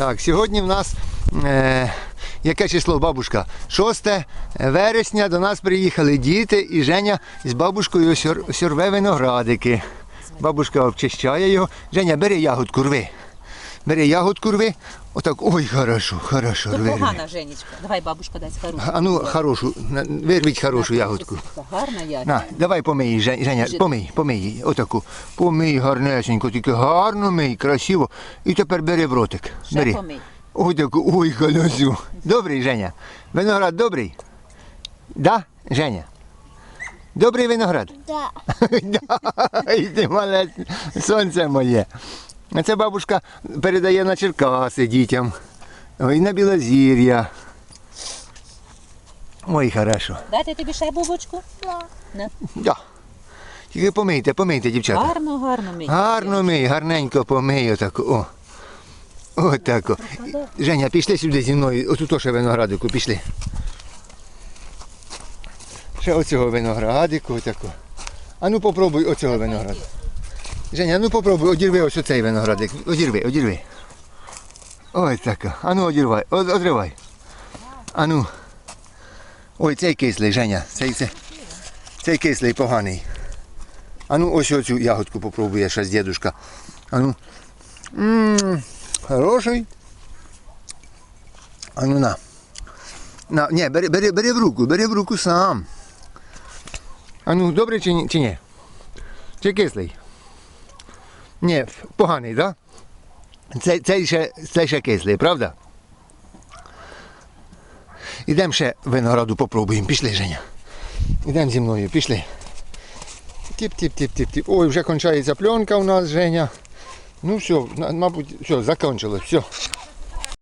Так, сьогодні в нас е, яке число, бабушка? 6 вересня до нас приїхали діти і Женя з бабушкою сьор, сьорве виноградики. Бабушка обчищає його. Женя, бери ягодку, рви. Бери ягодку, рви. Отак, ой, хорошо, хорошо, рви. рви. погана, Женечка. Давай бабушка дасть хорошу. А ну, хорошу, на- вирвіть хорошу ягодку. Гарна ягодка. На, давай помий, її, Жен- Женя, помий, помий її, отаку. Помий гарнесенько, тільки гарно мий, красиво. І тепер бери в ротик. Ще Бери. помий. Ой, таку, ой, халязю. Добрий, Женя. Виноград добрий? Да, Женя? Добрий виноград? Да. Ти малець, сонце моє. А це бабушка передає на Черкаси дітям. Ой, на Білозір'я. Ой, хорошо. Дайте тобі ще бубочку. На. Да. Тільки помийте, помийте, дівчата. Гарно, гарно мій. Гарно мий, гарненько помий отако. О. Отако. Женя, пішли сюди зі мною. Отут ще виноградику, пішли. Ще оцього виноградику, отако. А ну попробуй оцього винограду. Женя, ну попробуй, одірви ось оцей виноградик. Одірви, одірви. Ой тако. А ну одірвай, од- одривай. А ну. Ой, цей кислий, Женя. Цей, цей, цей кислий поганий. А ну ось оцю ягодку попробує з дідушка. А ну. Ммм, хороший. А ну на. На, ні, бери, бери, бери в руку, бери в руку сам. А ну, добрий чи, ні- чи ні? Чи кислий? Ні, поганий, так? Цей, ще, ще кислий, правда? Ідемо ще винограду попробуємо. Пішли, Женя. Ідемо зі мною, пішли. Тіп-тіп-тіп-тіп-тіп. Ой, вже кончається пленка у нас, Женя. Ну все, мабуть, все, закончилось, все.